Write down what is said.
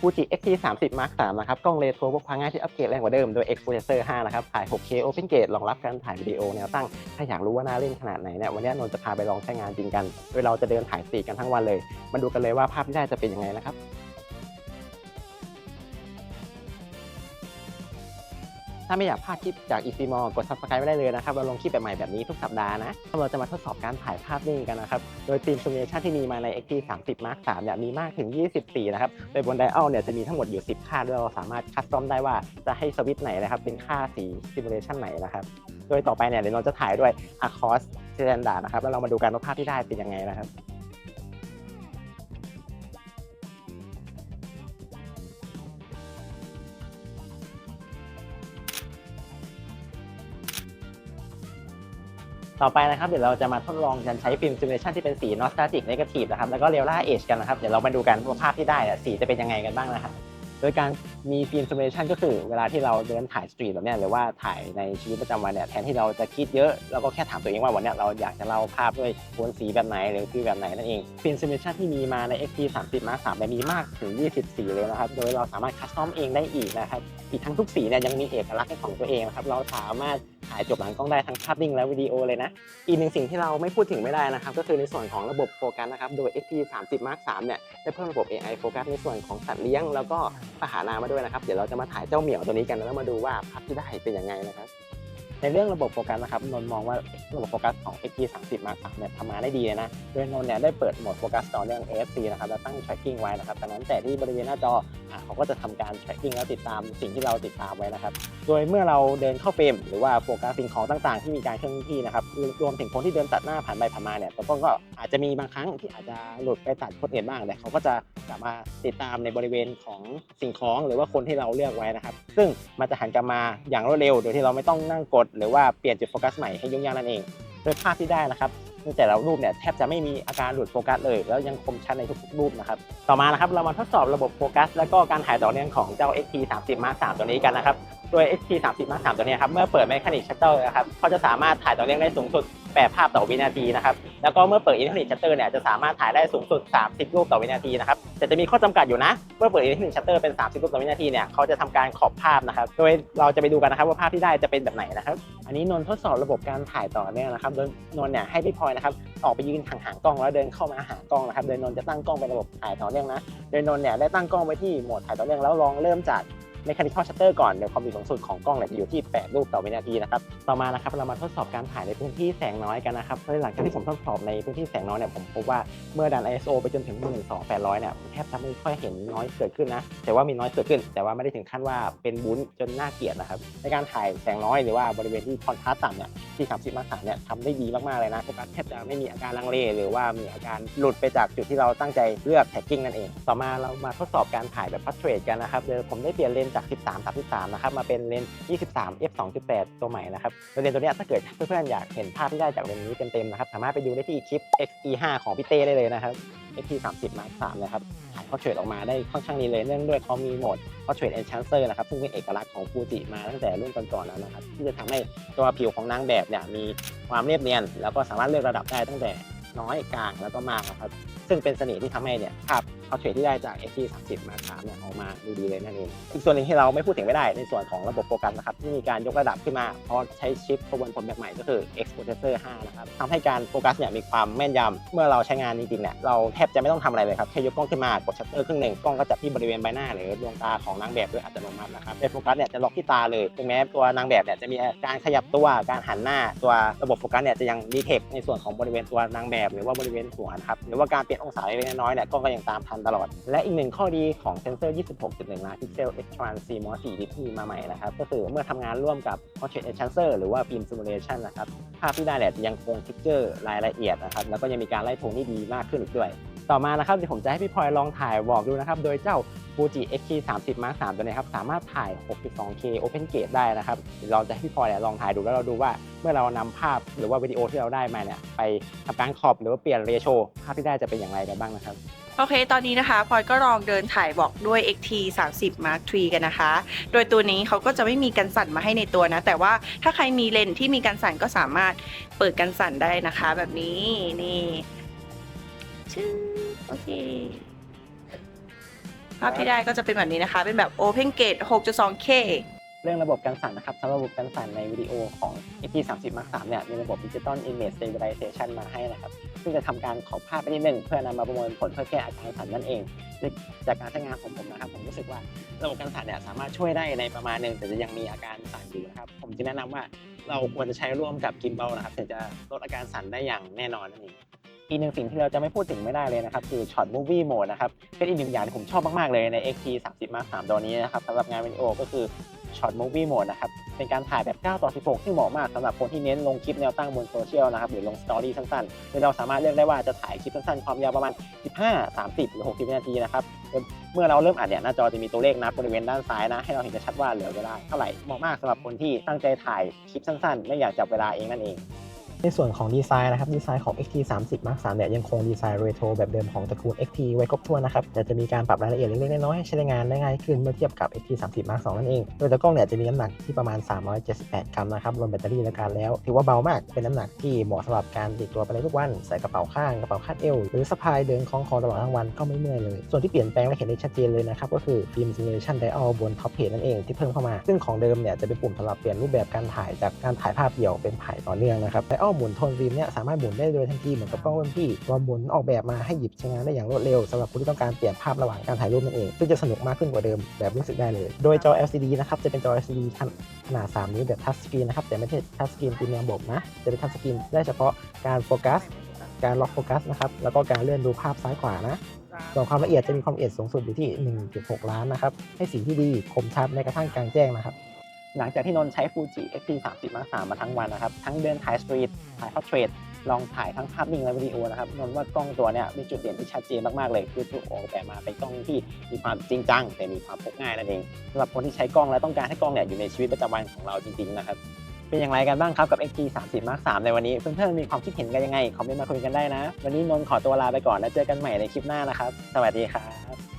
Fuji X-T 30 Mark 3นะครับกล้องเรโทรพกพาง่ายที่อัปเกรดแรงกว่าเดิมโดย Exposure 5นะครับถ่าย 6K Open Gate รองรับการถ่ายวิดีโอแนวตั้ง ถ้าอยากรู้ว่าน่าเล่นขนาดไหนเนี่ยวันนี้นนท์จะพาไปลองใช้งานจริงกัน โดยเราจะเดินถ่ายสีกันทั้งวันเลย มาดูกันเลยว่าภาพที่ได้จะเป็นยังไงนะครับ ถ้าไม่อยากพลาดคลิปจาก e c m o กด subscribe ไว้ได้เลยนะครับ เราลงคลิปแบบใหม่แบบนี้ทุกสัปดาห์นะ เราจะมาทดสอบการถ่ายภาพนิ่งกันนะครับ โดยทีม simulation ที่มีมาใน XT 30 Mark 3เนี่ยมีมากถึง 20 สีนะครับ โดยบนไดอัลเนี่ยจะมีทั้งหมดอยู่ 10 ค่าด้วยเราสามารถคัสตอมได้ว่าจะให้สวิตช์ไหนนะครับ เป็นค่าสี simulation ไหนนะครับ โดยต่อไปเนี่ยเดี๋ยวเราจะถ่ายด้วย Acos Standard นะครับ แล้วเรามาดูกันว่าภาพที่ได้เป็นยังไงนะครับ ต่อไปนะครับเดี๋ยวเราจะมาทดลองกันใช้ฟิล์มซิมูเลชันที่เป็นสี nostalgic negative นะครับแล้วก็ Real Age กันนะครับเดี๋ยวเรามาดูกันว่าภาพที่ได้สีจะเป็นยังไงกันบ้างนะครับโดยการมีฟิล์มซิมูเลชันก็คือเวลาที่เราเดินถ่ายสตรีทแบบนี้หรือว่าถ่ายในชีวิตประจำวันเนี่ยแทนที่เราจะคิดเยอะเราก็แค่ถามตัวเองว่าวันนี้เราอยากจะเล่าภาพด้วยโทนสีแบบไหนหรือฟิลแบบไหนนั่นเองฟิล์มซิมูเลชันที่มีมาใน XT 30 Mark 3มีมากถึง 20 สีเลยนะครับโดยเราสามารถคัสตอมเองได้อีกนะครับอีกทั้งทุกสีเนี่ยยังมีเอกลักษณ์ของตัวเองนะครับเราสามารถ ถ่ายจบหลังกล้องได้ทั้งภาพนิ่งและวิดีโอเลยนะ อีกหนึ่งสิ่งที่เราไม่พูดถึงไม่ได้นะครับ ก็คือในส่วนของระบบโฟกัสนะครับ โดย XT 30 Mark 3เนี่ยได้เพิ่มระบบ AI โฟกัสในส่วนของสัตว์เลี้ยง แล้วก็ปหานามาด้วยนะครับ เดี๋ยวเราจะมาถ่ายเจ้าเหมียวตัวนี้กันแล้วมาดูว่าภาพที่ได้เป็นยังไงนะครับ ในเรื่องระบบโฟกัสนะครับนนมองว่าระบบโฟกัสของ XT 30 Mark 3เนี่ยทำมาได้ดีเลยนะโดยนนเนี่ยได้เปิดโหมดโฟกัสต่อเนื่อง AFC นะครับแล้วตั้ง tracking ไว้นะครับดังนั้นแต่ที่บริเวณหน้าจออะเขาก็จะทำการ tracking แล้วติดตามสิ่งที่เราติดตามไว้นะครับโดยเมื่อเราเดินเข้าเฟรมหรือว่าโฟกัสสิ่งของต่างๆ ที่มีการเคลื่อนที่นะครับรวมถึงคนที่เดินตัดหน้าผ่านไปผ่านมาเนี่ยตัวกล้องก็อาจจะมีบางครั้งที่อาจจะหลุดไปตัดคนอื่นบ้างแต่เขาก็จะกลับมาติดตามในบริเวณของสิ่งของหรือว่าคนที่เราเลือกไว้นะครับซึ่งมันจะหันกลับมาอย่างรวดเร็ว โดยที่เราไม่ต้องนั่งกดหรือว่าเปลี่ยนจุดโฟกัสใหม่ให้ยุ่งยากนั่นเอง โดยภาพที่ได้นะครับในแต่ละรูปเนี่ยแทบจะไม่มีอาการหลุดโฟกัสเลย แล้วยังคมชัดในทุกๆรูปนะครับต่อมานะครับเรามาทดสอบระบบโฟกัส และก็การถ่ายต่อเนื่องของเจ้า XT 30 Mark 3ตัวนี้กันนะครับโดย XT 30 Mark 3ตัวนี้ครับเมื่อเปิด Mechanic Shutter นะครับเขาจะสามารถถ่ายต่อเนื่องได้สูงสุด 8ภาพต่อวินาทีนะครับ แล้วก็เมื่อเปิด Infinite Shutter เนี่ยจะสามารถถ่ายได้สูงสุด 30 รูปต่อวินาทีนะครับแต่จะมีข้อจำกัดอยู่นะ เมื่อเปิด Infinite Shutter เป็น 30 รูปต่อวินาทีเนี่ยเขาจะทำการขอบภาพนะครับโดยเราจะไปดูกันนะครับว่าภาพที่ได้จะเป็นแบบไหนนะครับอันนี้นนท์ทดสอบระบบการถ่ายต่อเนื่องนะครับโดยนนท์เนี่ยให้พี่พลอยนะครับออกไปยืนห่างๆกล้องแล้วเดินเข้ามาหากล้องนะครับโดยนนท์จะตั้งกล้องเป็นระบบถ่ายต่อเนื่องนะโดยนนท์เนี่ยได้ตั้งกล้องไว้ที่โหมดถ่ายต่อเนื่องแล้วลองเริ่มจาก Mechanical Shutter ก่อนโดยความถี่สูงสุดของกล้องเนี่ยจะอยู่ที่ 8 รูปต่อวินาทีนะครับต่อมานะครับเรามาทดสอบการถ่ายในพื้นที่แสงน้อยกันนะครับโดยหลังจากที่ผมทดสอบในพื้นที่แสงน้อยเนี่ยผมพบว่าเมื่อดัน ISO ไปจนถึง 12800เนี่ยแทบจะไม่ค่อยเห็นน้อยเกิดขึ้นนะแต่ว่ามีน้อยเกิดขึ้น แต่ว่าไม่ได้ถึงขั้นว่าเป็นบุ้นจนน่าเกลียดนะครับในการถ่ายแสงน้อยหรือว่าบริเวณที่คอนทราสต์ต่ำเนี่ยที่30มาตรฐานเนี่ยทำได้ดีมากๆเลยนะโฟกัสแทบจะไม่มีอาการลังเล หรือว่ามีอาการหลุดไปจากจุดที่เราตั้งใจเลือกแท็กกิ้งนั่นเอง ต่อมาเรามาทดสอบการถ่ายแบบ portrait กันนะครับโดยผมได้เปลี่ยนเลนส์จาก 13 33นะครับมาเป็นเลนส์23 f 2.8 ตัวใหม่นะครับเลนส์ตัวนี้ถ้าเกิดเพื่อนๆอยากเห็นภาพที่ได้จากเลนส์นี้เต็มๆนะครับสามารถไปดูได้ที่คลิป XE5 ของพี่เต้ได้เลยนะครับ XT 30 Mark 3นะครับถ่าย portrait ออกมาได้ค่อนข้างดีเลยเนื่องด้วยเขามีโหมด portrait enhancer นะครับซึ่งเป็นเอกลักษณ์ของฟูจิมาตั้งแต่รุ่นก่อนๆแล้วนะครับที่จะทำให้ตัวผิวของนางแบบเนี่ยมีความเรียบเนียน แล้วก็สามารถเลือกระดับได้ตั้งแต่น้อยกลางแล้วก็มากนะครับซึ่งเป็นเสน่ห์ที่ทำให้เนี่ยภาพ portrait ที่ได้จาก XT 30 Mark 3เนี่ยออกมาดูดีเลยนั่นเอง อีกส่วนหนึ่งที่เราไม่พูดถึงไม่ได้ในส่วนของระบบโฟกัสนะครับที่มีการยกระดับขึ้นมาเพราะใช้ชิปประมวลผลแบบใหม่ก็คือ Exposure 5นะครับทำให้การโฟกัสเนี่ยมีความแม่นยำเมื่อเราใช้งานจริงๆเนี่ยเราแทบจะไม่ต้องทำอะไรเลยครับแค่ยกกล้องขึ้นมากดชัตเตอร์ครึ่งหนึ่งกล้องก็จับที่บริเวณใบหน้าหรือดวงตาของนางแบบด้วยอัตโนมัตินะครับในโฟกัสเนี่ยจะล็อกที่ตาเลยถึงแม้ตัวนางแบบเนี่ยจะมีการขยับตัวการหันหน้า ตัวระบบโฟกัสเนี่ยจะยังดีเทคในส่วนของบริเวณตัวนางแบบ หรือว่าบริเวณหัวนะครับหรือว่าการเปลี่ยนองศาเล็กน้อยเนี่ยกล้องก็ยังตามทันตลอด และอีกหนึ่งข้อดีของเซนเซอร์ 26.1 ล้านพิกเซล X-Trans CMOS 4 ที่มีมาใหม่นะครับ ก็คือเมื่อทำงานร่วมกับ Portrait Enhancer หรือว่า Film Simulation นะครับ ภาพที่ได้เนี่ยยังคงทิกเจอร์รายละเอียดนะครับ แล้วก็ยังมีการไล่โทนที่ดีมากขึ้นอีกด้วย ต่อมานะครับเดี๋ยวผมจะให้พี่พลอยลองถ่ายวอล์กดูนะครับ โดยเจ้า Fuji X-T 30 Mark 3ตัวนี้ครับสามารถถ่าย 6.2K Open Gate ได้นะครับเดี๋ยวเราจะให้พี่พลอยเนี่ยลองถ่ายดูแล้วเราดูว่าเมื่อเรานำภาพหรือว่าวิดีโอที่เราได้มาเนี่ยไปทำการขอบหรือว่าเปลี่ยนเรโชภาพที่ได้จะเป็นอย่างไรกันบ้างนะครับ โอเค ตอนนี้นะคะพลอยก็ลองเดินถ่ายบอกด้วย XT 30 Mark III กันนะคะ โดยตัวนี้เขาก็จะไม่มีกันสั่นมาให้ในตัวนะ แต่ว่าถ้าใครมีเลนส์ที่มีกันสั่นก็สามารถเปิดกันสั่นได้นะคะ แบบนี้นี่ชื่อโอเคภาพที่ได้ก็จะเป็นแบบนี้นะคะ เป็นแบบ Open Gate 6.2K เรื่องระบบการสั่นนะครับสำหรับระบบการสั่นในวิดีโอของ EP30 Mark 3เนี่ยมีระบบ Digital Image Stabilization มาให้นะครับ ซึ่งจะทำการขอภาพไปนิดหนึ่งเพื่อนำมาประมวลผลเพื่อแก้อาการสั่นนั่นเอง จากการใช้งานของผมนะครับ ผมรู้สึกว่าระบบการสั่นเนี่ยสามารถช่วยได้ในประมาณหนึ่งแต่จะยังมีอาการสั่นอยู่นะครับ ผมจึงแนะนำว่าเราควรจะใช้ร่วมกับกิม b บ l นะครับถึงจะลดอาการสั่นได้อย่างแน่นอนนั่นเองอีกหนึ่งสิ่งที่เราจะไม่พูดถึงไม่ได้เลยนะครับ คือช็อต Movie Mode นะครับ เป็นอีกหนึ่งอย่างที่ผมชอบมาก ๆ เลยใน XT 30 Mark 3ตัวนี้นะครับสำหรับงานวิดีโอก็คือ ช็อตมูฟี่โหมดนะครับ เป็นการถ่ายแบบ 9 ต่อ 16 ที่เหมาะมากสำหรับคนที่เน้นลงคลิปแนวตั้งบนโซเชียลนะครับ หรือลงสตอรี่สั้นๆโดยเราสามารถเลือกได้ว่าจะถ่ายคลิปสั้นๆ ความยาวประมาณ 15 30 หรือ 60วินาทีนะครับ เมื่อเราเริ่มอัดเนี่ยหน้าจอจะมีตัวเลขนับบริเวณด้านซ้ายนะ ให้เราเห็นชัดว่าเหลือเวลาเท่าไหร่ เหมาะมากสำหรับคนที่ตั้งใจถ่ายคลิปสั้นๆ ไม่อยากจับเวลาเองนั่นเอง ในส่วนของดีไซน์นะครับดีไซน์ของ XT 30 Mark 3เนี่ยยังคงดีไซน์เรโทรแบบเดิมของตระกูล XT ไว้ครบถ้วนนะครับแต่จะมีการปรับรายละเอียดเล็กๆน้อยๆให้ใช้งานได้ง่ายขึ้นเมื่อเทียบกับ XT 30 Mark 2นั่นเอง โดยตัวกล้องเนี่ยจะมีน้ำหนักที่ประมาณ 378 กรัมนะครับรวมแบตเตอรี่และการแล้ว ถือว่าเบามากเป็นน้ำหนักที่เหมาะสำหรับการติดตัวไปในทุกวัน ใส่กระเป๋าข้างกระเป๋าคาดเอวหรือสะพายเดินคล้องคอตลอดทั้งวันก็ไม่เมื่อยเลย ส่วนที่เปลี่ยนแปลงและเห็นได้ชัดเจนเลยนะครับก็คือฟิล์มซิมูเลชันไดอัลบนท็อปเพจนั่นเองที่เพิ่มเข้ามา ซึ่งของเดิมเนี่ยจะเป็นปุ่มสำหรับเปลี่ยนรูปแบบการถ่ายจากการถ่ายภาพเดี่ยวเป็นถ่ายต่อเนื่องนะครับไดอัลหมุนโทนฟิล์มเนี่ยสามารถหมุนได้โดยทันทีเหมือนกับกล้องรุ่นพี่ตัวหมุนออกแบบมาให้หยิบใช้งานได้อย่างรวดเร็วสำหรับผู้ที่ต้องการเปลี่ยนภาพระหว่างการถ่ายรูปนั่นเองซึ่งจะสนุกมากขึ้นกว่าเดิมแบบรู้สึกได้เลย โดยจอ LCD นะครับจะเป็นจอ LCD ขนาด 3 นิ้วแบบทัชสกรีนนะครับแต่ไม่ใช่ทัชสกรีนเป็นแนวบกนะจะเป็นทัชสกรีนได้เฉพาะการโฟกัสการล็อกโฟกัสนะครับแล้วก็การเลื่อนดูภาพซ้ายขวานะส่วนความละเอียดจะมีความละเอียดสูงสุดอยู่ที่ 1.6 ล้านนะครับให้สีที่ดีคมชัดในกระทั่งกลางแจ้งนะครับ หลังจากที่นนท์ใช้ Fuji X-T 30 Mark 3มาทั้งวันนะครับ ทั้งเดินถ่ายสตรีท ถ่ายพอร์เทรต ลองถ่ายทั้งภาพนิ่งและวิดีโอนะครับ นนท์ว่ากล้องตัวเนี้ยมีจุดเด่นที่ชัดเจนมาก ๆ เลย คือถูกออกแบบมาเป็นกล้องที่มีความจริงจัง แต่มีความพกง่ายนั่นเองสำหรับคนที่ใช้กล้องและต้องการให้กล้องเนี่ยอยู่ในชีวิตประจำวันของเราจริง ๆ นะครับ เป็นอย่างไรกันบ้างครับกับ XT 30 Mark 3ในวันนี้ เพื่อนๆมีความคิดเห็นกันยังไงคอมเมนต์มาคุยกันได้นะ วันนี้นนท์ขอตัวลาไปก่อนแล้วเจอกันใหม่ในคลิปหน้านะครับ สวัสดีครับ